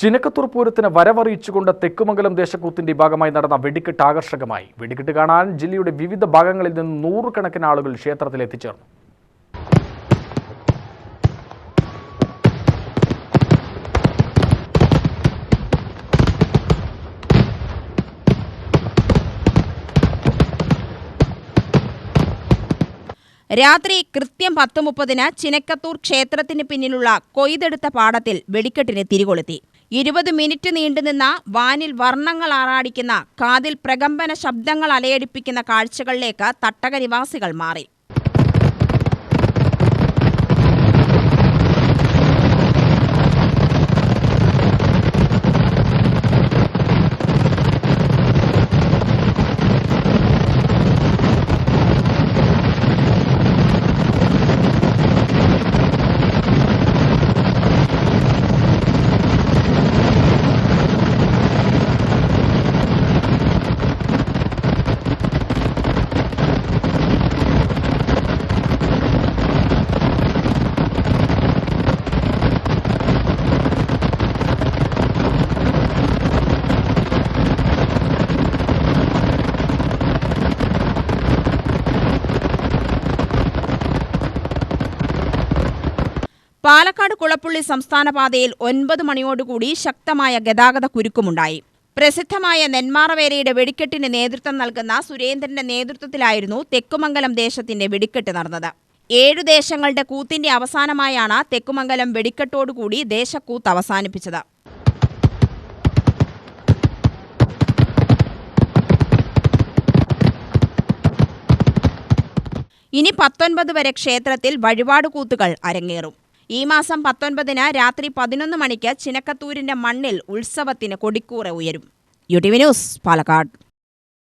ചിനക്കത്തൂർ പൂരത്തിന് വരവറിയിച്ചുകൊണ്ട് തെക്കുമംഗലം ദേശക്കൂത്തിന്റെ ഭാഗമായി നടന്ന വെടിക്കെട്ട് ആകർഷകമായി. വെടിക്കെട്ട് കാണാൻ ജില്ലയുടെ വിവിധ ഭാഗങ്ങളിൽ നിന്ന് നൂറുകണക്കിന് ആളുകൾ ക്ഷേത്രത്തിൽ എത്തിച്ചേർന്നു. രാത്രി കൃത്യം പത്ത് മുപ്പതിന് ചിനക്കത്തൂർ ക്ഷേത്രത്തിന് പിന്നിലുള്ള കൊയ്തെടുത്ത പാടത്തിൽ വെടിക്കെട്ടിന് തിരികൊളുത്തി. ഇരുപത് മിനിറ്റ് നീണ്ടുനിന്ന വാനിൽ വർണങ്ങൾ ആറാടിക്കുന്ന കാതിൽ പ്രകമ്പന ശബ്ദങ്ങൾ അലയടിപ്പിക്കുന്ന കാഴ്ചകളിലേക്ക് തട്ടക നിവാസികൾ മാറി. പാലക്കാട് കുളപ്പുള്ളി സംസ്ഥാന പാതയിൽ ഒൻപത് മണിയോടുകൂടി ശക്തമായ ഗതാഗത കുരുക്കുമുണ്ടായി. പ്രസിദ്ധമായ നെന്മാറവേലയുടെ വെടിക്കെട്ടിന് നേതൃത്വം നൽകുന്ന സുരേന്ദ്രന്റെ നേതൃത്വത്തിലായിരുന്നു തെക്കുമംഗലം ദേശത്തിന്റെ വെടിക്കെട്ട് നടന്നത്. ഏഴു ദേശങ്ങളുടെ കൂത്തിന്റെ അവസാനമായാണ് തെക്കുമംഗലം വെടിക്കെട്ടോടുകൂടി ദേശക്കൂത്ത് അവസാനിപ്പിച്ചത്. ഇനി പത്തൊൻപത് വരെ ക്ഷേത്രത്തിൽ വഴിപാട് കൂത്തുകൾ അരങ്ങേറും. ഈ മാസം പത്തൊൻപതിന് രാത്രി പതിനൊന്ന് മണിക്ക് ചിനക്കത്തൂരിന്റെ മണ്ണിൽ ഉത്സവത്തിന് കൊടിക്കൂറ ഉയരും. U T V news Palakkad.